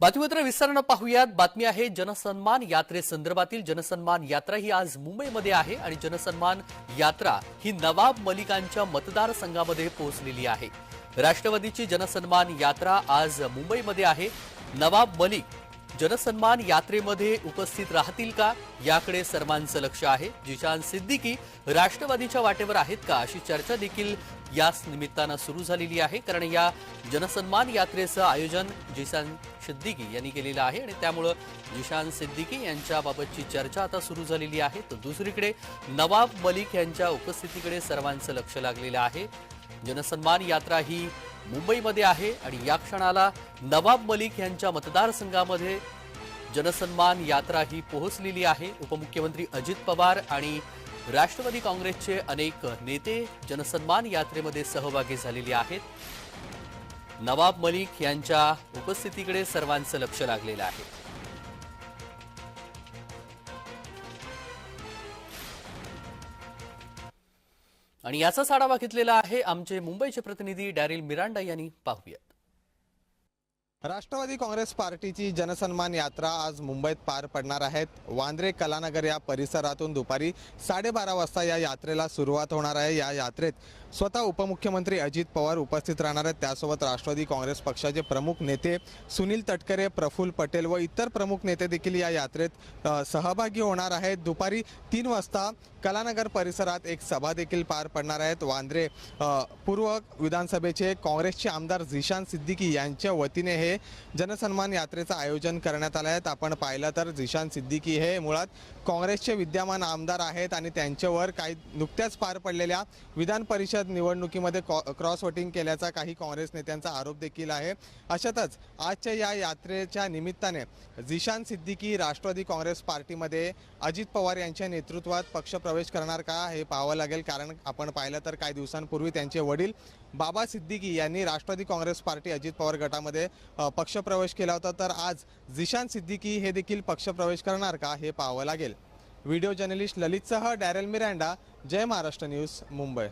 बातमीपत्र विस्तारानं पाहूयात. बातमी आहे जनसन्मान यात्रेसंदर्भातील जनसन्मान यात्रा ही आज मुंबईमध्ये आहे आणि जनसन्मान यात्रा ही नवाब मलिकांच्या मतदारसंघामध्ये पोहोचलेली आहे. राष्ट्रवादीची जनसन्मान यात्रा आज मुंबईमध्ये आहे. नवाब मलिक जनसन्मान यात्रेमध्ये उपस्थित राहतील का? याकडे सर्वांचं लक्ष आहे. जिशान सिद्दीकी राष्ट्रवादीच्या वाटेवर आहेत का? अशी चर्चा देखील याच निमित्तानं सुरू झालेली आहे. कारण या जनसन्मान यात्रेचं आयोजन जिशान सिद्दीकी यांनी केलेलं आहे आणि त्यामुळं जिशान सिद्दीकी यांच्याबाबतची चर्चा आता सुरू झालेली आहे. तर दुसरीकडे नवाब मलिक यांच्या उपस्थितीकडे सर्वांचं लक्ष लागलेलं आहे. जनसन्मान यात्रा ही मुंबईमध्ये आहे आणि या क्षणाला नवाब मलिक यांच्या मतदारसंघामध्ये जनसन्मान यात्रा ही पोहोचलेली आहे. उपमुख्यमंत्री अजित पवार आणि राष्ट्रवादी काँग्रेसचे अनेक नेते जनसन्मान यात्रेमध्ये सहभागी झालेले आहेत. नवाब मलिक यांच्या उपस्थितीकडे सर्वांचं लक्ष लागलेलं आहे. आणि याचाच आढावा घेतलेला आहे आमचे मुंबईचे प्रतिनिधी डॅरिल मिरांडा यांनी. पाहूया. राष्ट्रवादी काँग्रेस पार्टीची जनसन्मान यात्रा आज मुंबईत पार पडणार आहेत. वांद्रे कलानगर या परिसरातून दुपारी साडेबारा वाजता या यात्रेला सुरुवात होणार आहे. या यात्रेत स्वतः उपमुख्यमंत्री अजित पवार उपस्थित राहणार आहेत. त्यासोबत राष्ट्रवादी काँग्रेस पक्षाचे प्रमुख नेते सुनील तटकरे प्रफुल्ल पटेल व इतर प्रमुख नेते देखील या यात्रेत सहभागी होणार आहेत. दुपारी तीन वाजता कलानगर परिसरात एक सभा देखील पार पडणार आहेत. वांद्रे पूर्व विधानसभेचे काँग्रेसचे आमदार झिशान सिद्दीकी यांच्या वतीने हे जनसन्मान यात्रेचं आयोजन करण्यात आलं आहे. आपण पाहिलं तर झिशान सिद्दीकी हे मुळात काँग्रेसचे विद्यमान आमदार आहेत आणि त्यांच्यावर काही नुकत्याच पार पडलेल्या विधान परिषद निवडणुकीमध्ये कॉ- क्रॉस वोटिंग केल्याचा काही काँग्रेस नेत्यांचा आरोप देखील आहे. अशातच आजच्या या यात्रेच्या निमित्ताने झिशान सिद्दीकी राष्ट्रवादी काँग्रेस पार्टीमध्ये अजित पवार यांच्या नेतृत्वात पक्षप्रवेश करणार का हे पाहावं लागेल. कारण आपण पाहिलं तर काही दिवसांपूर्वी त्यांचे वडील बाबा सिद्दीकी यांनी राष्ट्रवादी काँग्रेस पार्टी अजित पवार गटामध्ये पक्षप्रवेश केला होता तर आज जिशान सिद्दीकी हे देखील पक्षप्रवेश करणार का हे पाहावं लागेल. Video journalist ललितसह Darrel Miranda Jai Maharashtra news Mumbai.